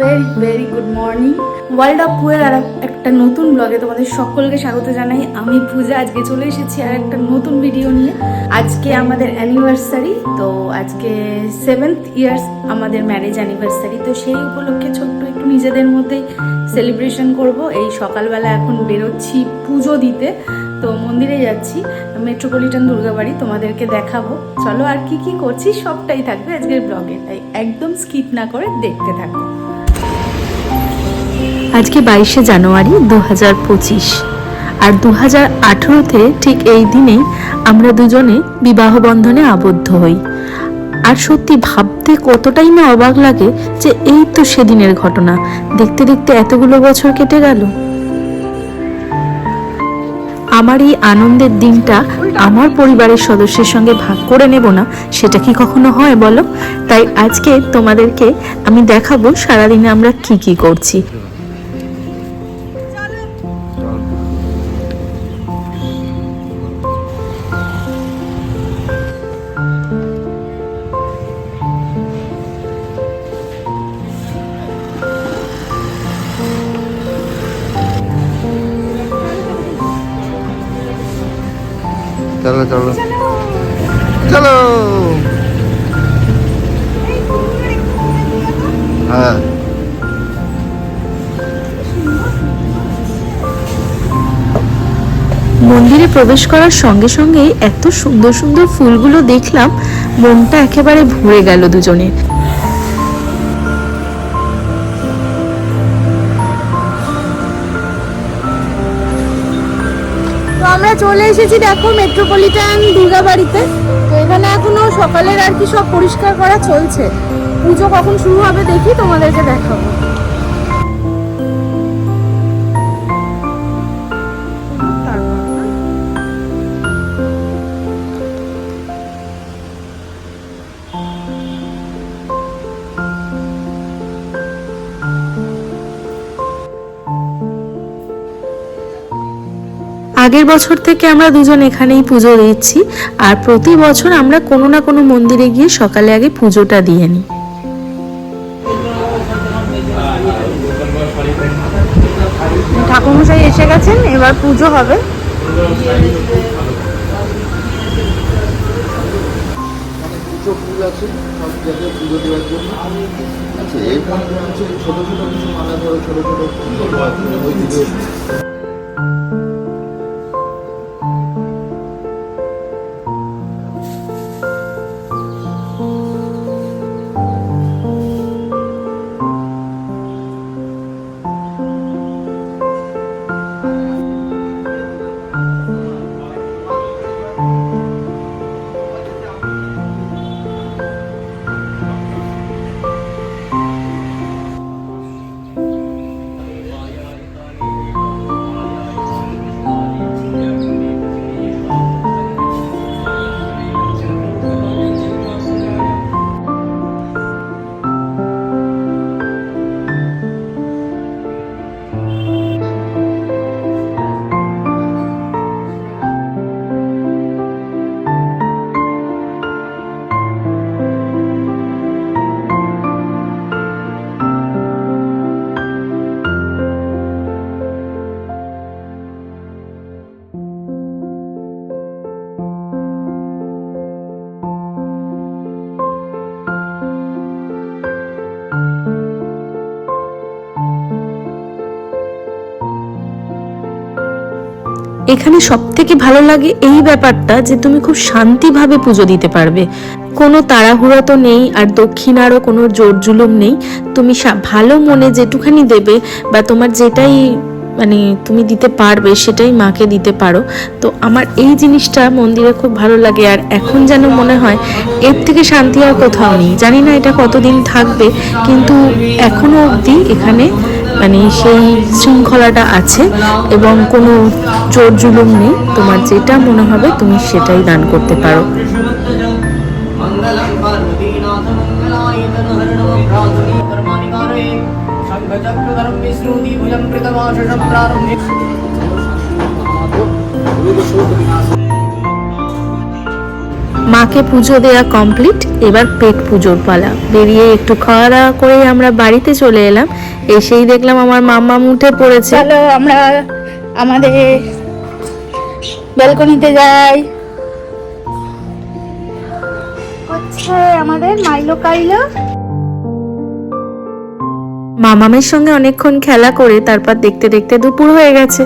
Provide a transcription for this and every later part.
Very very good morning world of পুয়ের আর একটা নতুন ব্লগে তোমাদের সকলকে স্বাগত জানাই। আমি পূজা, আজকে চলে এসেছি আর একটা নতুন ভিডিও নিয়ে। আজকে আমাদের অ্যানিভার্সারি তো আজকে সেভেন্থ ইয়ার্স আমাদের ম্যারেজ অ্যানিভার্সারি তো সেই উপলক্ষে ছোট্ট একটু নিজেদের মধ্যেই সেলিব্রেশন করব। এই সকালবেলা এখন বেরোচ্ছি পুজো দিতে, তো মন্দিরে যাচ্ছি মেট্রোপলিটন দুর্গাবাড়ি, তোমাদেরকে দেখাবো। চলো আর কি কি করছি, সবটাই থাকবে আজকের ব্লগে তাই একদম স্কিপ না করে দেখতে থাকো। আজকে বাইশে জানুয়ারি দু হাজার পঁচিশ। আর দু হাজার আঠেরোতে ঠিক এই দিনেই আমরা দুজনে বিবাহ বন্ধনে আবদ্ধ হই। আর সত্যি ভাবতে কতটাই না অবাক লাগে যে এই তো সেদিনের ঘটনা। দেখতে দেখতে এতগুলো বছর কেটে গেল। আমার এই আনন্দের দিনটা আমার পরিবারের সদস্যের সঙ্গে ভাগ করে নেব না, সেটা কি কখনো হয় বলো? তাই আজকে তোমাদেরকে আমি দেখাবো সারাদিনে আমরা কি কি করছি। চলো চলো। চলো। হ্যাঁ। মন্দিরে প্রবেশ করার সঙ্গে সঙ্গে এত সুন্দর সুন্দর ফুলগুলো দেখলাম, মনটা একেবারে ভরে গেল দুজনের। চলে এসেছি দেখো মেট্রোপলিটন দুর্গাবাড়িতে। তো এখানে এখনও সকালের আর কি সব পরিষ্কার করা চলছে। পুজো কখন শুরু হবে দেখি তোমাদেরকে দেখাবো। আগের বছর থেকে আমরা দুজন এখানেই পুজো দিচ্ছি আর প্রতি বছর আমরা কোনো না কোনো মন্দিরে গিয়ে সকালে আগে পুজোটা দিয়ে নিই। ঠাকুরমশাই এসে গেছেন এবার পুজো হবে। ফুল আছে সব জায়গায় পুজো দেওয়ার জন্য আচ্ছা ছোট ছোট কিছু মালা ধরো ছোট ছোট ওই এখানে সব থেকে ভালো লাগে এই ব্যাপারটা যে তুমি খুব শান্তিভাবে পুজো দিতে পারবে। কোনো তাড়াহুড়ো তো নেই, আর দক্ষিণারও কোনো জোর জুলুম নেই। তুমি ভালো মনে যেটুখানি দেবে বা তোমার যেটাই মানে তুমি দিতে পারবে সেটাই মাকে দিতে পারো। তো আমার এই জিনিসটা মন্দিরে খুব ভালো লাগে, আর এখন যেন মনে হয় এর থেকে শান্তি আর কোথাও নেই। জানি না এটা কতদিন থাকবে, কিন্তু এখনও অবধি এখানে মানে সেই শৃঙ্খলাটা আছে এবং কোনো জোর জুলুম নেই। তোমার যেটা মনে হবে তুমি সেটাই দান করতে পারো। মাকে পুজো দেয়া কমপ্লিট এবার পেট পুজোর পালা। বেরিয়ে একটু খাওয়া দাওয়া করে আমরা বাড়িতে চলে এলাম। এসেই দেখলাম আমার মামা উঠে পড়েছে। চলো আমরা আমাদের ব্যালকনিতে যাই। হচ্ছে আমাদের মাইলো কাইলো। মামামের সঙ্গে অনেকক্ষণ খেলা করে তারপর দেখতে দেখতে দুপুর হয়ে গেছে।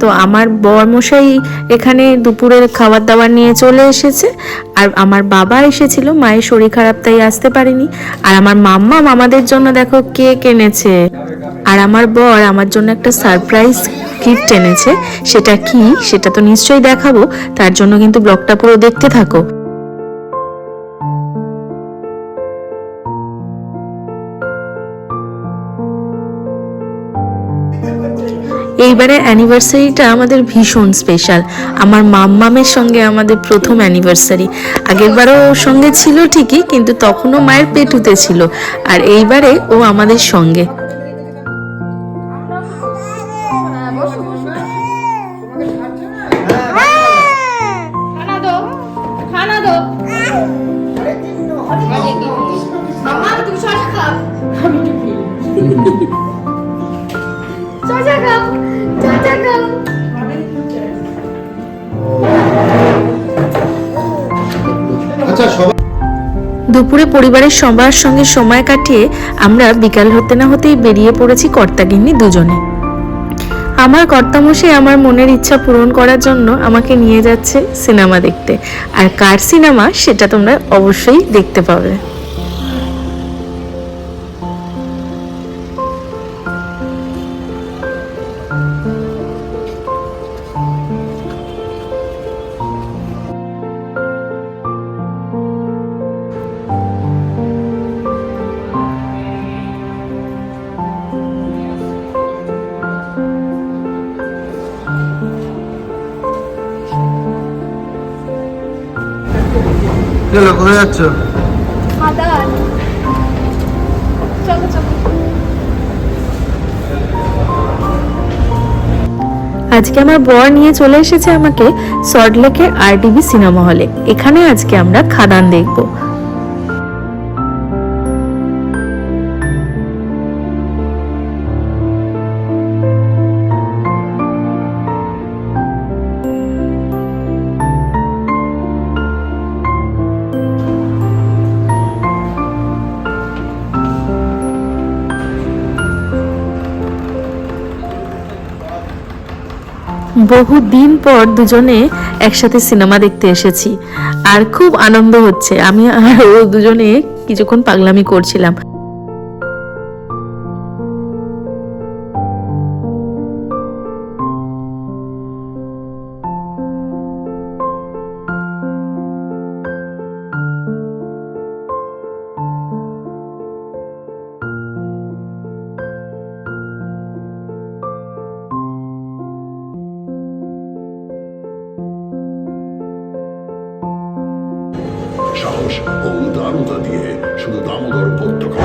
তো আমার বরমশাই এখানে দুপুরের খাবার দাবার নিয়ে চলে এসেছে। আর আমার বাবা এসেছিল, মায়ের শরীর খারাপ তাই আসতে পারেনি। আর আমার মাম্মা মামাদের জন্য দেখো কেক এনেছে। আর আমার বর আমার জন্য একটা সারপ্রাইজ গিফট এনেছে। সেটা কি? সেটা তো নিশ্চয়ই দেখাবো। তার জন্য কিন্তু ব্লগটা পুরো দেখতে থাকো। এইবারে অ্যানিভার্সারিটা আমাদের ভীষণ স্পেশাল আমার মাম্মামের সঙ্গে আমাদের প্রথম অ্যানিভার্সারি আগেরবারও ওর সঙ্গে ছিল ঠিকই, কিন্তু তখনও মায়ের পেটুতে ছিল। আর এইবারে ও আমাদের সঙ্গে। খানা দো দুপুরে পরিবারের সবার সঙ্গে সময় কাটিয়ে আমরা বিকাল হতে না হতেই বেরিয়ে পড়েছি কর্তাগিন্নি দুজনে। আমার কর্তামশাই আমার মনের ইচ্ছা পূরণ করার জন্য আমাকে নিয়ে যাচ্ছে সিনেমা দেখতে। আর কার সিনেমা সেটা তোমরা অবশ্যই দেখতে পাবে। চলো কোথায় যাচ্ছ? আজকে আমার বর নিয়ে চলে এসেছে আমাকে সল্টলেকের আরডিবি সিনেমা হলে। এখানে আজকে আমরা খাদান দেখব। বহু দিন পর দুজনে একসাথে সিনেমা দেখতে এসেছি। আর খুব আনন্দ হচ্ছে। আমি আর ও দুজনে কিছুক্ষণ পাগলামি করছিলাম। ও উদারতা দিয়ে শুধু দামোদর উপত্যকা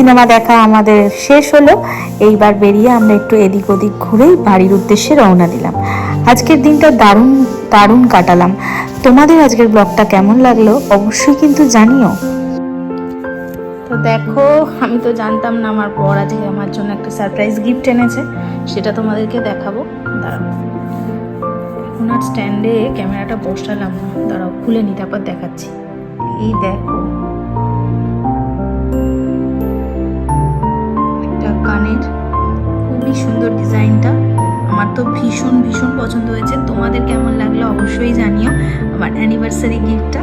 সিনেমা দেখা আমাদের শেষ হলো। এইবার বেরিয়ে আমরা একটু এদিক ওদিক ঘুরেই বাড়ির উদ্দেশ্যে রওনা দিলাম। আজকের দিনটা দারুণ দারুণ কাটালাম। তোমাদের আজকের ব্লগটা কেমন লাগল অবশ্যই কিন্তু জানিও। তো দেখো, আমি তো জানতাম না আমার বর আজকে আমার জন্য একটা সারপ্রাইজ গিফট এনেছে। সেটা তোমাদেরকে দেখাবো। দাঁড়াও। এখন আর স্ট্যান্ডে ক্যামেরাটা বসালাম না। দাঁড়াও, খুলে নি, তারপর দেখাচ্ছি। এই দেখো। তো ভীষণ ভীষণ পছন্দ হয়েছে। তোমাদের কেমন লাগল অবশ্যই জানিও। আমার অ্যানিভার্সারি গিফটটা